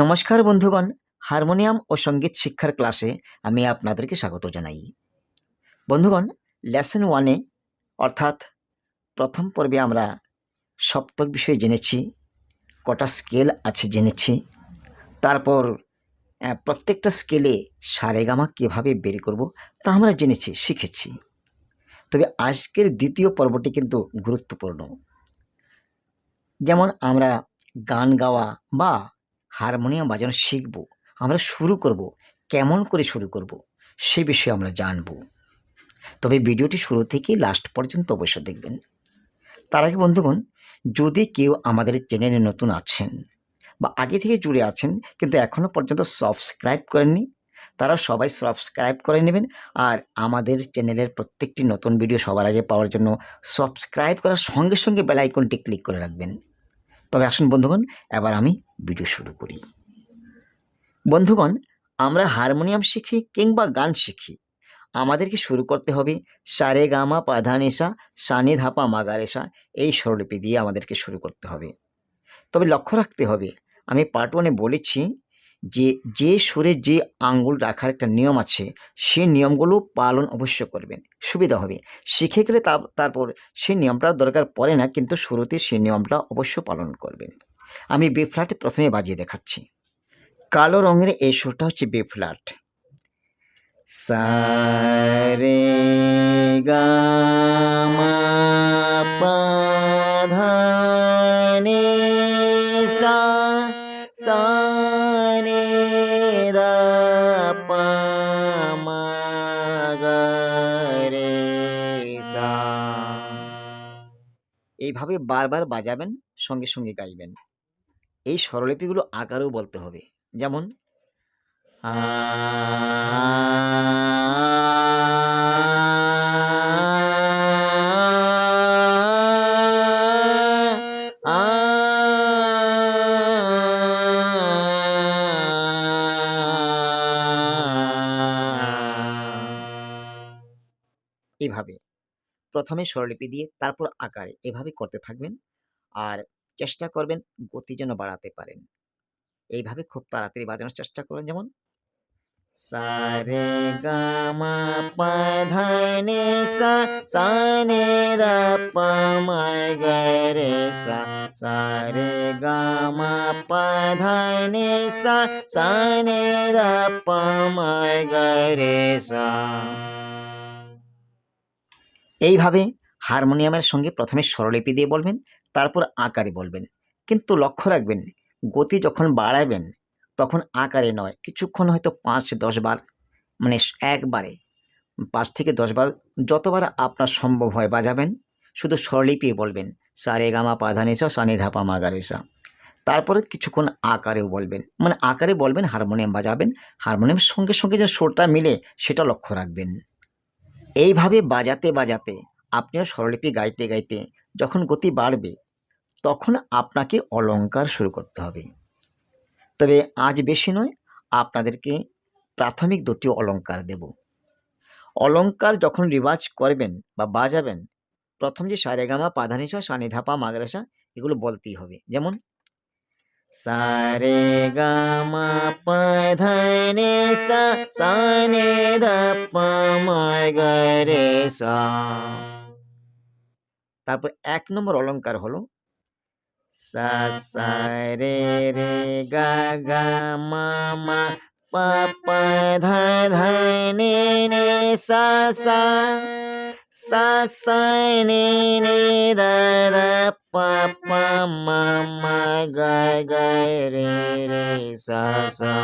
নমস্কার বন্ধুগণ, হারমোনিয়াম ও সংগীত শিক্ষার ক্লাসে আমি আপনাদেরকে স্বাগত জানাই। বন্ধুগণ, লেসন ওয়ানে, অর্থাৎ প্রথম পর্বে আমরা সপ্তক বিষয়ে জেনেছি, কটা স্কেল আছে জেনেছি, তারপর প্রত্যেকটা স্কেলে সারেগামা কীভাবে বের করব তা আমরা জেনেছি, শিখেছি। তবে আজকের দ্বিতীয় পর্বটি কিন্তু গুরুত্বপূর্ণ। যেমন আমরা গান গাওয়া বা হারমোনিয়াম বাজানো শিখব, আমরা শুরু করব, কেমন করে শুরু করব, সে বিষয়ে আমরা জানব। তবে ভিডিওটি শুরু থেকে লাস্ট পর্যন্ত অবশ্য দেখবেন। তার আগে বন্ধুগণ, যদি কেউ আমাদের চ্যানেলে নতুন আছেন বা আগে থেকে জুড়ে আছেন, কিন্তু এখনও পর্যন্ত সাবস্ক্রাইব করেননি, তারা সবাই সাবস্ক্রাইব করে নেবেন আর আমাদের চ্যানেলের প্রত্যেকটি নতুন ভিডিও সবার আগে পাওয়ার জন্য সাবস্ক্রাইব করার সঙ্গে সঙ্গে বেল আইকনটি ক্লিক করে রাখবেন। তবে আসুন বন্ধুগণ, এবার আমি ভিডিও শুরু করি। বন্ধুগণ, আমরা হারমোনিয়াম শিখি কিংবা গান শিখি। আমাদেরকে শুরু করতে হবে সারে গামা পাধানেসা সানি ধাপা মাগারেসা এই স্বরলিপি দিয়ে আমাদেরকে শুরু করতে হবে। তবে লক্ষ্য রাখতে হবে, আমি পার্ট ওয়ানে বলেছি যে যে সুরে যে আঙ্গুল রাখার একটা নিয়ম আছে সেই নিয়মগুলো পালন অবশ্য করবেন, সুবিধা হবে। শিখে গেলে তারপর সেই নিয়মটার দরকার পড়ে না, কিন্তু শুরুতে সেই নিয়মটা অবশ্য পালন করবেন। আমি বে ফ্ল্যাট প্রথমে বাজিয়ে দেখাচ্ছি। কালো রঙের এই সুরটা হচ্ছে বে ফ্ল্যাট সারে গামা পাধানে সা রে সা এইভাবে বারবার বাজাবেন, সঙ্গে সঙ্গে গাইবেন। এই স্বরলিপিগুলো আকারেও বলতে হবে। যেমন আ প্রথমে স্বরলিপি দিয়ে তারপর আকারে এভাবে করতে থাকবেন। আর চেষ্টা করবেন গতি যেন বাড়াতে পারেন। এইভাবে খুব তাড়াতাড়ি বাজানোর চেষ্টা করবেন যেমন সারে গামা পাধানে সা সানে দা, পা, মা রে, সা সারে গামা পাধানে সা সানে দা, পা, মা রে, সা। এইভাবে হারমোনিয়ামের সঙ্গে প্রথমে স্বরলিপি দিয়ে বলবেন, তারপর আকারে বলবেন। কিন্তু লক্ষ্য রাখবেন, গতি যখন বাড়াবেন, তখন আকারে নয়, কিছুক্ষণ হয়তো পাঁচ, দশ বার মানে একবারে, পাঁচ থেকে দশ বার যতবার আপনার সম্ভব হয় বাজাবেন। শুধু স্বরলিপি বলবেন, সারে গামা পাধানেসা সানে ধাপা মাগারেসা তারপরে কিছুক্ষণ আকারেও বলবেন মানে আকারে বলবেন, হারমোনিয়াম বাজাবেন, হারমোনিয়ামের সঙ্গে সঙ্গে যে সুরটা মিলে, সেটা লক্ষ্য রাখবেন। এইভাবে বাজাতে বাজাতে আপনিও স্বরলিপি গাইতে গাইতে যখন গতি বাড়বে, তখন আপনাকে অলঙ্কার শুরু করতে হবে। তবে আজ বেশি নয়, আপনাদেরকে প্রাথমিক দুটি অলঙ্কার দেব। অলংকার যখন রিওয়াজ করবেন বা বাজাবেন, প্রথম যে সারেগামা, পাধানিসা, সানিধাপা, মাগরেসা, এগুলো বলতেই হবে। যেমন সারে গামা পাধানে সা সানে ধাপা মাগরে সা তারপর এক নম্বর অলংকার হলো, সা সা রে গা গা মা মা ধা নে নে সা সা। সা সা নে নে দা দা পা মা মা গা গা রে রে সা সা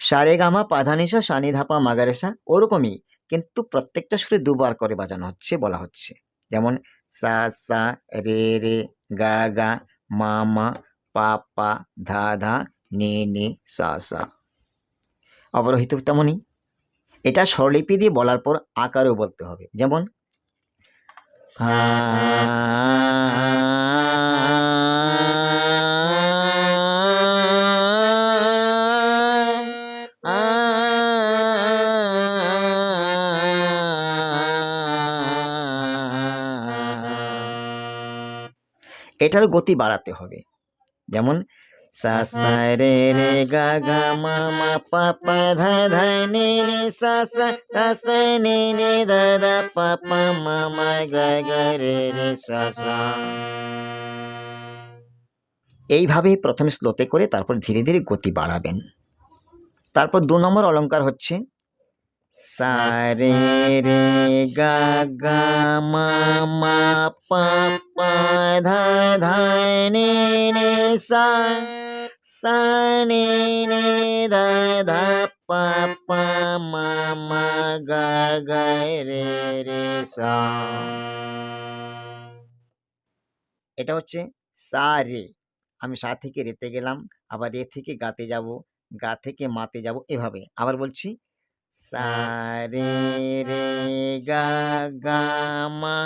সারে গামা পাধানিসা সানি ধাপা মাগারেসা ওরকমই কিন্তু প্রত্যেকটা সুরে দুবার করে বাজানো হচ্ছে বলা হচ্ছে যেমন সা সা রে রে গা গা মা মা পা পা ধা ধা নে নে সা সা অবরোহিত তেমনই এটা স্বরলিপি দিয়ে বলার পর আকারেও বলতে হবে যেমন এটার গতি বাড়াতে হবে যেমন সা সা রে রে গা গা মা মা পা পা ধা ধা নে নে সা সা সা সা নে নে ধা ধা পা পা মা মা গা গা রে রে সা সা এইভাবে প্রথমে স্লোতে করে তারপর ধীরে ধীরে গতি বাড়াবেন। তারপর দু নম্বর অলঙ্কার হচ্ছে সা রে রে গা গা মা মা পা পা ধা ধা নে নে সা। সা নে নে ধা ধা পা পা মা মা গা গা রে রে সা এটা হচ্ছে সা, রে। আমি সা থেকে রেতে গেলাম, আবার রে থেকে গাতে যাব, গা থেকে মাতে যাব, এভাবে। আবার বলছি সা রে গা গা মা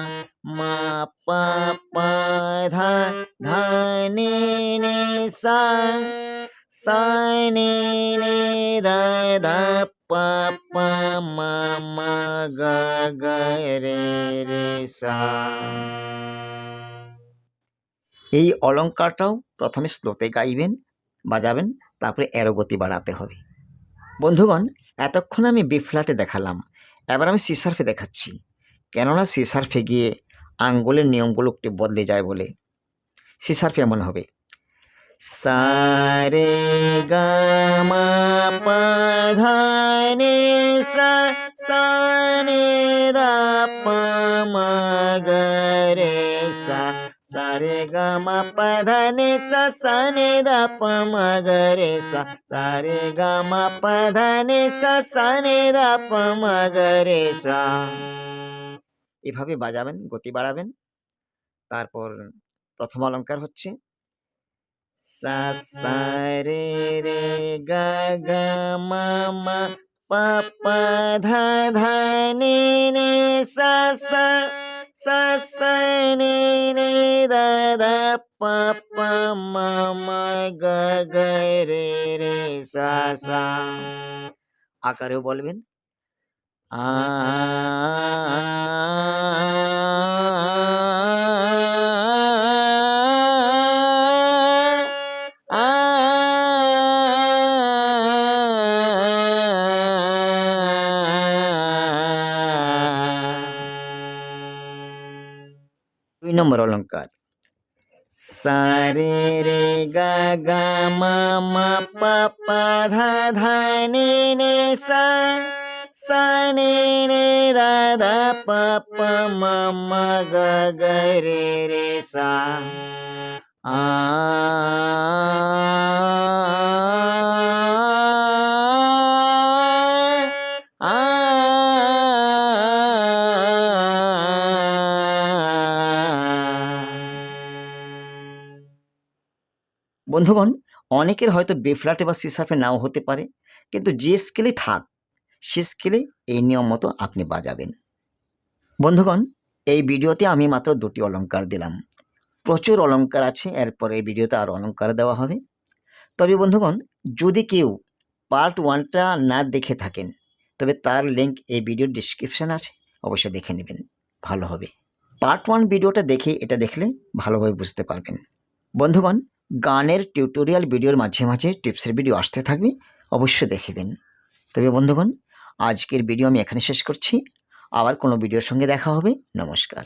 মা পা পা ধা ধা নে নে সা সা নে নে ধা ধা পা পা মা মা গা গা রে রে সা এই অলংকারটাও প্রথমে স্লোতে গাইবেন, বাজাবেন, তারপরে এরো গতি বাড়াতে হবে। বন্ধুগণ, এতক্ষণ আমি বি ফ্ল্যাটে দেখালাম। এবার আমি সিসার্ফে দেখাচ্ছি। কেননা সিসার্ফে গিয়ে আঙ্গুলের নিয়মগুলো একটু বদলে যায় বলে। সিসার্ফে এমন হবে। সা রে গা মা পা ধা নে সা সা নে দা পা মা গা রে সা সা রে গা মা পা ধা নে সা সা নে দা পা মা গা রে সা এভাবে বাজাবেন, গতি বাড়াবেন। তারপর প্রথম অলংকার হচ্ছে, সা সা, রে রে, গা গা, মা মা, পা ধা ধা নে, সা সা। সা সা নে নে দা দা পা পা মা মা গা গা রে রে সা সা আকারেও বলবেন আ দুই নম্বর অলংকার সা রে রে গা গা মা মা পা পা ধা ধা নে নে সা সা নে নে দা দা পা পা মা মা গা গা রে রে সা বন্ধুগণ, অনেকের হয়তো বে ফ্ল্যাটে বা সি শার্পে নাও হতে পারে, কিন্তু যে স্কেলে থাক। সে স্কেলে এই নিয়ম মতো আপনি বাজাবেন। বন্ধুগণ, এই ভিডিওতে আমি মাত্র দুটি অলংকার দিলাম। প্রচুর অলংকার আছে, এরপর এই ভিডিওতে আর অলঙ্কার দেওয়া হবে। তবে বন্ধুগণ, যদি কেউ পার্ট ওয়ানটা না দেখে থাকেন, তবে তার লিঙ্ক এই ভিডিওর ডিসক্রিপশান আছে, অবশ্যই দেখে নেবেন। ভালো হবে। পার্ট ওয়ান ভিডিওটা দেখে এটা দেখলে ভালোভাবে বুঝতে পারবেন। বন্ধুগণ গানের টিউটোরিয়াল ভিডিওর মাঝে মাঝে টিপসের ভিডিও আসতে থাকবে, অবশ্যই দেখবেন তবে বন্ধুগণ, আজকের ভিডিও আমি এখানে শেষ করছি। আবার কোনো ভিডিওর সঙ্গে দেখা হবে। নমস্কার।